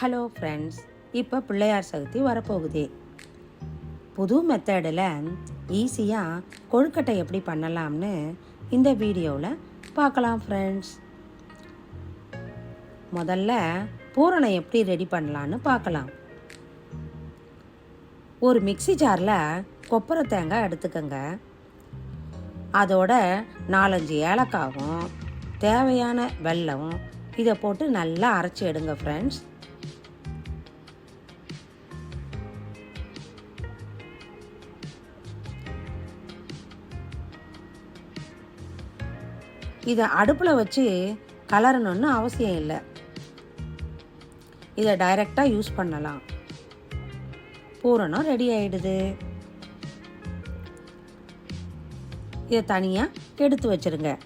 Hello friends இப்போ பிள்ளையார் சதுர்த்தி வரப்போகுது. புது மெத்தடில் ஈஸியாக கொழுக்கட்டை எப்படி பண்ணலாம்னு இந்த வீடியோவில் பார்க்கலாம் ஃப்ரெண்ட்ஸ் முதல்ல பூரணை எப்படி ரெடி பண்ணலான்னு பார்க்கலாம். ஒரு மிக்ஸி ஜாரில் கொப்பரை தேங்காய் எடுத்துக்கோங்க. அதோட நாலஞ்சு ஏலக்காவும் தேவையான வெல்லம் இதை போட்டு நல்லா அரைச்சி எடுங்க ஃப்ரெண்ட்ஸ் இதை அடுப்பில் வச்சு கலரணும்னு அவசியம் இல்லை. இதை டைரெக்டாக யூஸ் பண்ணலாம். பூரணம் ரெடி ஆயிடுது. இதை தனியாக எடுத்து வச்சிருங்க.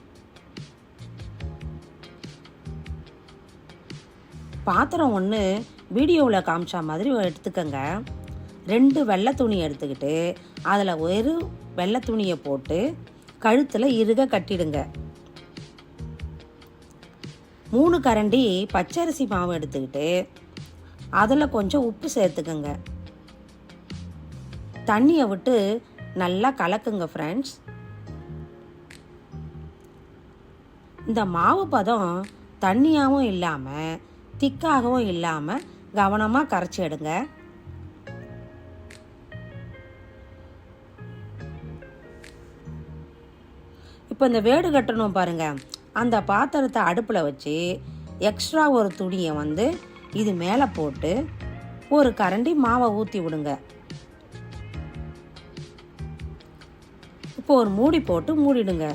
பாத்திரம் ஒன்று வீடியோவில் காமிச்ச மாதிரி எடுத்துக்கோங்க. ரெண்டு வெள்ளை துணி எடுத்துக்கிட்டு அதில் ஒரு வெள்ளை துணியை போட்டு கழுத்தில் இருக கட்டிடுங்க. மூணு கரண்டி பச்சரிசி மாவு எடுத்துக்கிட்டு அதில் கொஞ்சம் உப்பு சேர்த்துக்கோங்க. தண்ணியை விட்டு நல்லா கலக்குங்க ஃப்ரெண்ட்ஸ் இந்த மாவு பதம் தண்ணியாகவும் இல்லாமல் திக்காகவும் இல்லாமல் கவனமாக கரைச்சி எடுங்க. இப்போ இந்த வேடு கட்டணும் பாருங்கள் அந்த பாத்திரத்தை அடுப்பில் வச்சு எக்ஸ்ட்ரா ஒரு துணியை வந்து இது மேலே போட்டு ஒரு கரண்டி மாவை ஊற்றி விடுங்க. இப்போ ஒரு மூடி போட்டு மூடிடுங்க.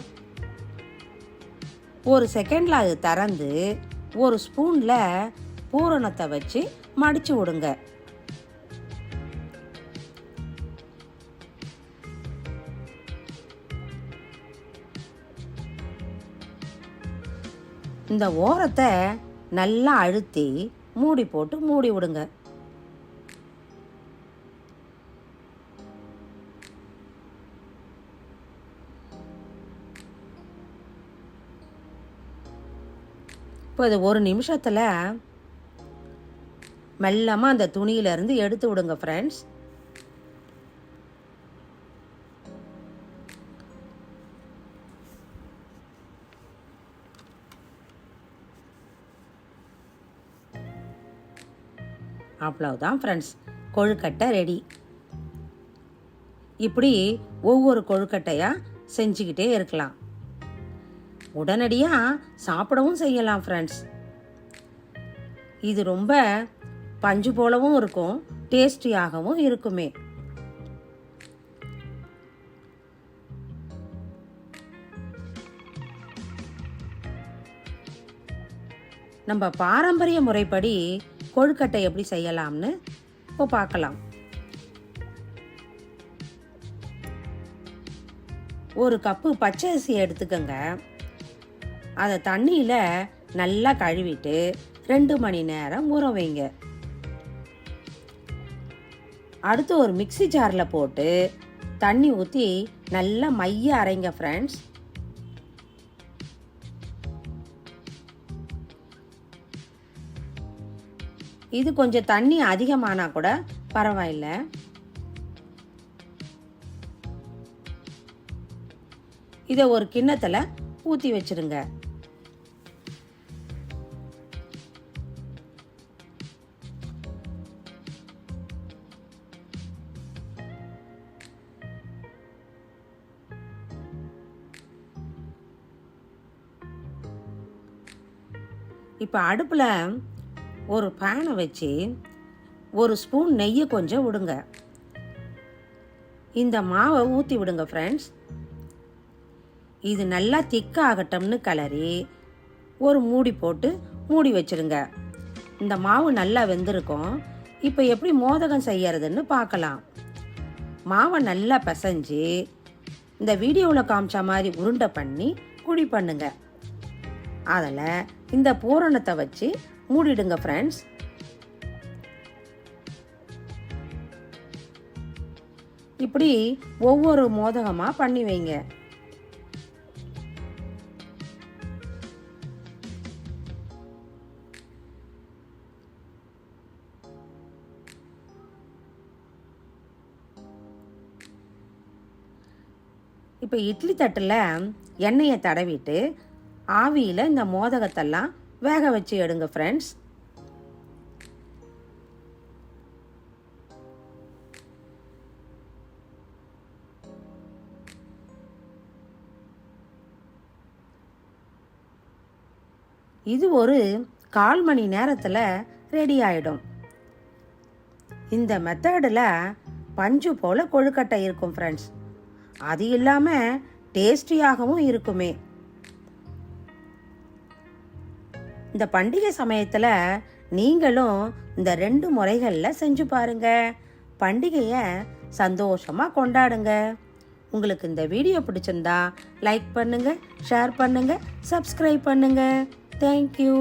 ஒரு செகண்டில் அது திறந்து ஒரு ஸ்பூனில் பூரணத்தை வச்சு மடித்து விடுங்க. இந்த ஓரத்தை நல்லா அழுத்தி மூடி போட்டு மூடி விடுங்க. இப்போ இது ஒரு நிமிஷத்தில் மெல்லமாக அந்த துணியிலேருந்து எடுத்து விடுங்க ஃப்ரெண்ட்ஸ் அவ்வளவுதான் ஃப்ரெண்ட்ஸ் கொழுக்கட்டை ரெடி இப்படி ஒவ்வொரு கொழுக்கட்டையாக செஞ்சுக்கிட்டே இருக்கலாம். உடனடியாக சாப்பிடவும் செய்யலாம் ஃப்ரெண்ட்ஸ் இது ரொம்ப பஞ்சு போலவும் இருக்கும் டேஸ்டியாகவும் இருக்குமே. நம்ம பாரம்பரிய முறைப்படி கொழுக்கட்டை எப்படி செய்யலாம்னு இப்போ பார்க்கலாம். ஒரு கப்பு பச்சை அரிசி எடுத்துக்கோங்க. அதை தண்ணியில் நல்லா கழுவிட்டு ரெண்டு மணி நேரம் ஊற வைங்க. அடுத்து ஒரு மிக்ஸி ஜாரில் போட்டு தண்ணி ஊற்றி நல்லா மைய அரைங்க ஃப்ரெண்ட்ஸ் இது கொஞ்சம் தண்ணி அதிகமானா கூட பரவாயில்ல. இதை ஒரு கிண்ணத்தில் ஊற்றி வச்சிருங்க. இப்போ அடுப்பில் ஒரு பேனை வச்சு ஒரு ஸ்பூன் நெய்யை கொஞ்சம் விடுங்க. இந்த மாவை ஊற்றி விடுங்க ஃப்ரெண்ட்ஸ் இது நல்லா திக்காகட்டும்னு கிளறி ஒரு மூடி போட்டு மூடி வச்சிருங்க. இந்த மாவு நல்லா வெந்திருக்கும். இப்போ எப்படி மோதகம் செய்யறதுன்னு பார்க்கலாம். மாவை நல்லா பிசைஞ்சு இந்த வீடியோவில் காமிச்ச மாதிரி உருண்டை பண்ணி குழி பண்ணுங்க. அதில் இந்த பூரணத்தை வச்சு மூடிடுங்க ஃப்ரெண்ட்ஸ் இப்படி ஒவ்வொரு மோதகமாக பண்ணி வைங்க. இப்போ இட்லி தட்டில் எண்ணெயை தடவிட்டு ஆவியில் இந்த மோதகத்தெல்லாம் வேக வச்சு எடுங்க ஃப்ரெண்ட்ஸ் இது ஒரு கால் மணி நேரத்தில் ரெடி ஆகிடும் இந்த மெத்தடில் பஞ்சு போல் கொழுக்கட்டை இருக்கும் ஃப்ரெண்ட்ஸ் அது இல்லாமல் டேஸ்டியாகவும் இருக்குமே. இந்த பண்டிகை சமயத்தில் நீங்களும் இந்த ரெண்டு முறைகளில் செஞ்சு பாருங்க. பண்டிகையை சந்தோஷமாக கொண்டாடுங்க. உங்களுக்கு இந்த வீடியோ பிடிச்சிருந்தா லைக் பண்ணுங்கள் ஷேர் பண்ணுங்கள் சப்ஸ்கிரைப் பண்ணுங்கள் தேங்க்யூ